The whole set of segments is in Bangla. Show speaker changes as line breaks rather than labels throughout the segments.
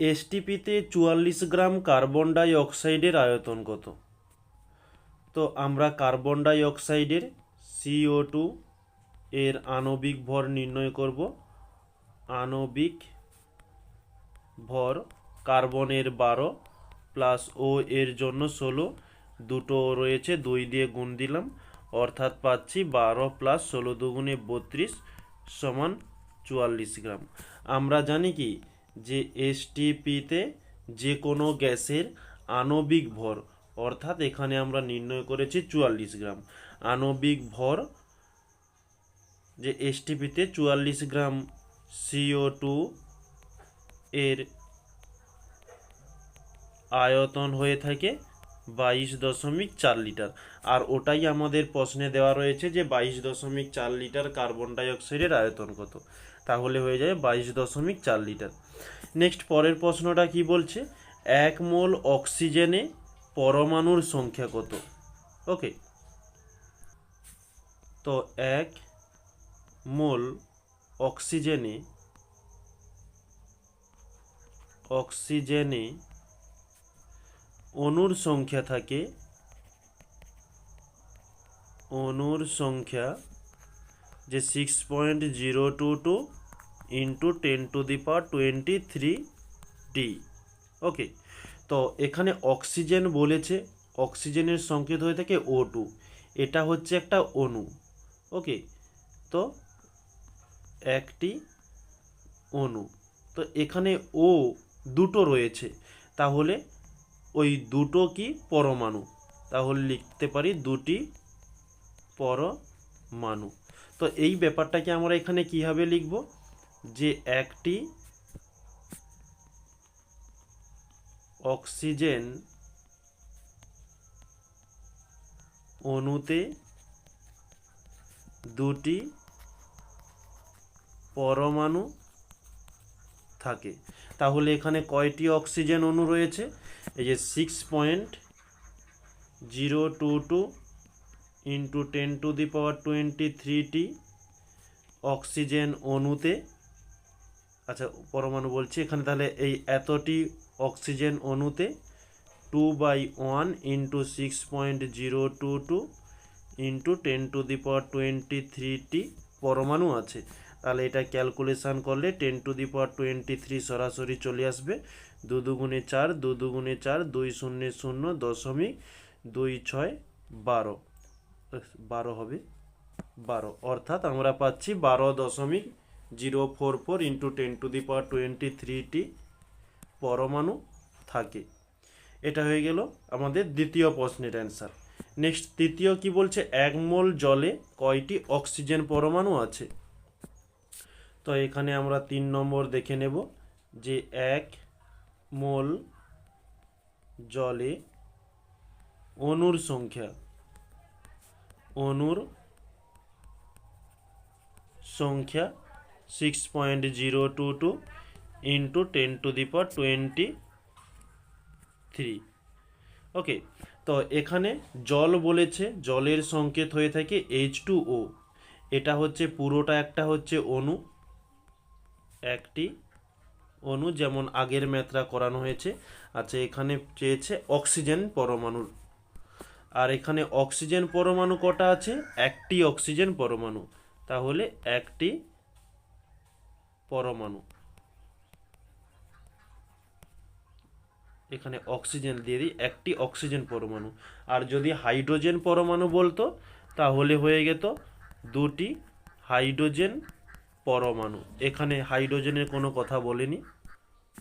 এসটিপিতে চুয়াল্লিশ গ্রাম কার্বন ডাই অক্সাইডের আয়তন কত? তো আমরা কার্বন ডাই অক্সাইডের সিও টু এর আণবিক ভর নির্ণয় করব। আণবিক ভর কার্বনের বারো প্লাস ও এর জন্য ষোলো। দুটো রয়েছে, দুই দিয়ে গুণ দিলাম, অর্থাৎ পাচ্ছি বারো প্লাস ষোলো দুগুণে বত্রিশ সমান চুয়াল্লিশ গ্রাম। আমরা জানি কি যে এসটিপিতে যে কোনো গ্যাসের আণবিক ভর, অর্থাৎ এখানে আমরা নির্ণয় করেছি চুয়াল্লিশ গ্রাম, আণবিক ভর যে এসটিপিতে চুয়াল্লিশ গ্রাম সিও টু এর আয়তন হয়ে থাকে বাইশ দশমিক চার লিটার। আর ওটাই আমাদের প্রশ্নে দেওয়া রয়েছে যে বাইশ দশমিক চার লিটার কার্বন ডাইঅক্সাইডের আয়তন কত। তাহলে হয়ে যাবে বাইশ দশমিক চার লিটার। নেক্সট পরের প্রশ্নটা কি বলছে? এক মোল অক্সিজেনে পরমাণুর সংখ্যা কত? ওকে। তো এক মোল অক্সিজেনে অক্সিজেনে অণুর সংখ্যা থাকে, অণুর সংখ্যা যে six point zero two two into ten to the power twenty three T okay তো এখানে অক্সিজেন বলেছে অক্সিজেনের সংকেত হয়ে থাকে ও টু এটা হচ্ছে একটা অণু। ওকে তো একটি অণু, তো এখানে ও দুটো রয়েছে, তাহলে ওই দুটো কি পরমাণু? তাহলে লিখতে পারি দুটি পরমাণু। তো এই ব্যাপারটাকে আমরা এখানে কীভাবে লিখব? যে একটি অক্সিজেন অণুতে দুটি পরমাণু থাকে। তাহলে এখানে কয়টি অক্সিজেন অণু রয়েছে? এই যে six point zero two two into ten to the power twenty thirty oxygen অণুতে আচ্ছা পরমাণু বলছি, এখানে তাহলে এই এতটি অক্সিজেন অণুতে two by one into six point zero two two into ten to the power twenty thirty পরমাণু আছে। তাহলে এটা ক্যালকুলেশান করলে ten to the power twenty three সরাসরি চলে আসবে। দু দুগুণে চার, দু দুগুণে চার, দুই শূন্য শূন্য দশমিক দুই ছয় বারো। বারো হবে? বারো। অর্থাৎ আমরা পাচ্ছি বারো দশমিক zero four four into ten to the power twenty thirty পরমাণু থাকে। এটা হয়ে গেল আমাদের দ্বিতীয় প্রশ্নের অ্যান্সার। নেক্সট, তৃতীয় কি বলছে? এক মোল জলে কয়টি অক্সিজেন পরমাণু আছে? তো এখানে আমরা তিন নম্বর দেখে নেব যে এক মোল জলে অণুর সংখ্যা অণুর সংখ্যা six point zero two two into ten to the power twenty three okay তো এখানে জল বলেছে, জলের সংকেত হয়ে থাকে এইচ টু ও এটা হচ্ছে, পুরোটা একটা হচ্ছে অণু, একটি অণু, যেমন আগের ম্যাথরা করানো হয়েছে। আচ্ছা এখানে চেয়েছে অক্সিজেন পরমাণুর আর এখানে অক্সিজেন পরমাণু কটা আছে? একটি অক্সিজেন পরমাণু। তাহলে একটি পরমাণু। এখানে অক্সিজেন দিয়ে দিই, একটি অক্সিজেন পরমাণু। আর যদি হাইড্রোজেন পরমাণু বলতো, তাহলে হয়ে যেত দুটি হাইড্রোজেন পরমাণু। এখানে হাইড্রোজেনের কোনো কথা বলেনি।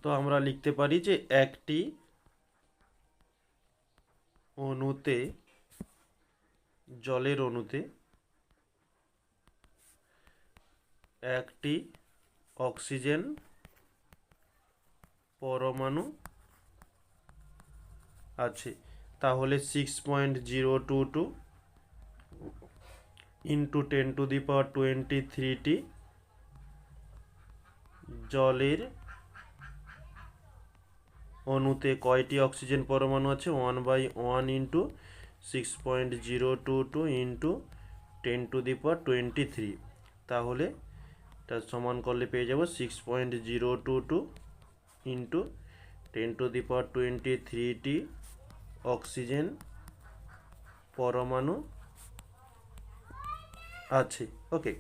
তো আমরা লিখতে পারি যে একটি অণুতে, জলের অণুতে একটি অক্সিজেন, পরমাণু আছে। তাহলে six point zero two two into ten to the power twenty thirty জলের অণুতে কয়টি অক্সিজেন পরমাণু আছে? One by one into six point zero two two into ten to the power twenty three তাহলে তার সমান করলে পেয়ে যাব six point zero two two into ten to the power twenty thirty oxygen পরমাণু আছে ওকে